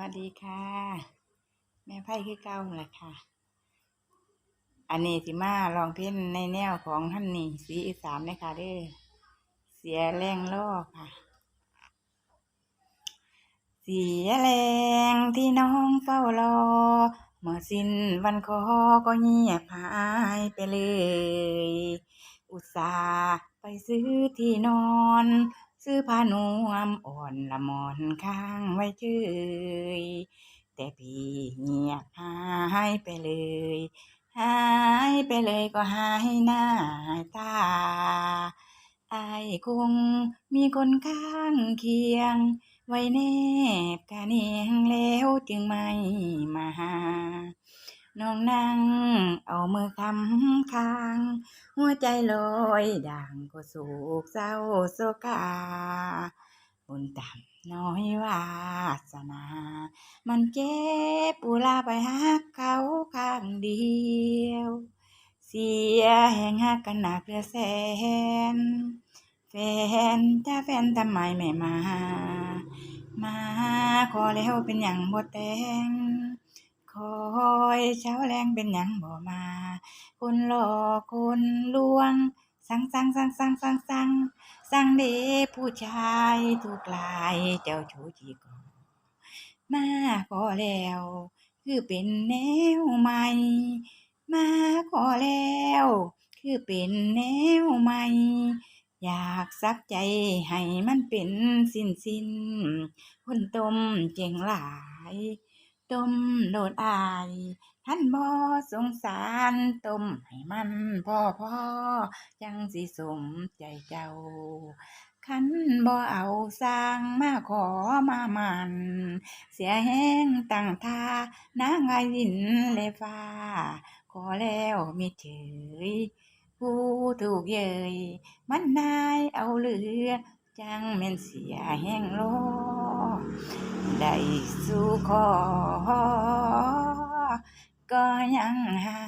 วัสดีค่ะ แม่ไพ่คือเก่าแหละค่ะ อันนี้สิมาลองเพ้นในแนวของท่านนี่สีอีสานเลยค่ะเด้อเสียแรงล่อค่ะ เสียแรงที่น้องเฝ้ารอเมื่อสิ้นวันคอก็เงียบหายไปเลย อุตส่าห์ไปซื้อที่นอน ซื้อผ้านวมอ่อนละมอนข้างไว้เฉยแต่พี่เงียบหายไปเลย หายไปเลยก็หายหน้าหายตาอายคงมีคนข้างเคียง ไว้แนบกะเนียงแล้วจึงไม่มาหา น้องนั่ง เอามือคำค้าง หัวใจลอยด่างก็โศกเศร้าโศกาบุญต่ำน้อยวาสนา มันเจ็บปูลาไปหักเขาข้างเดียว เสียแห่งหักกันหนักเหลือแสนแฟนจ้าแฟนทำไมไม่มา มาขอแล้วเป็นอย่างบ่แต่งคอ ยเช้าแรงเป็นหยังบ่มา คนหลอกคนลวง สั่งสั่งสั่งสั่งสั่งสั่งสั่งเดผู้ชายทุกลายเจ้าชู้จีกอมาขอแล้ว คือเป็นแนวใหม่ มาขอแล้ว คือเป็นแนวใหม่ อยากซักใจให้มันเป็นสิ้นสิ้นคนต้มเจ๋งหลาย ต้มโดดอายท่านบ่สงสารต้มให้มันพ่อพ่อจังสิสมใจเจ้าคันบ่เอาสร้างมาขอมามัน เสียแห้งตั้งท่านางไงดินและฟ้า ขอแล้วมิเฉยผู้ถูกเยยมันนายเอาเหลือ จังแม่นเสียแห้งโลอ ได้สู่ขอ ก็ยังหา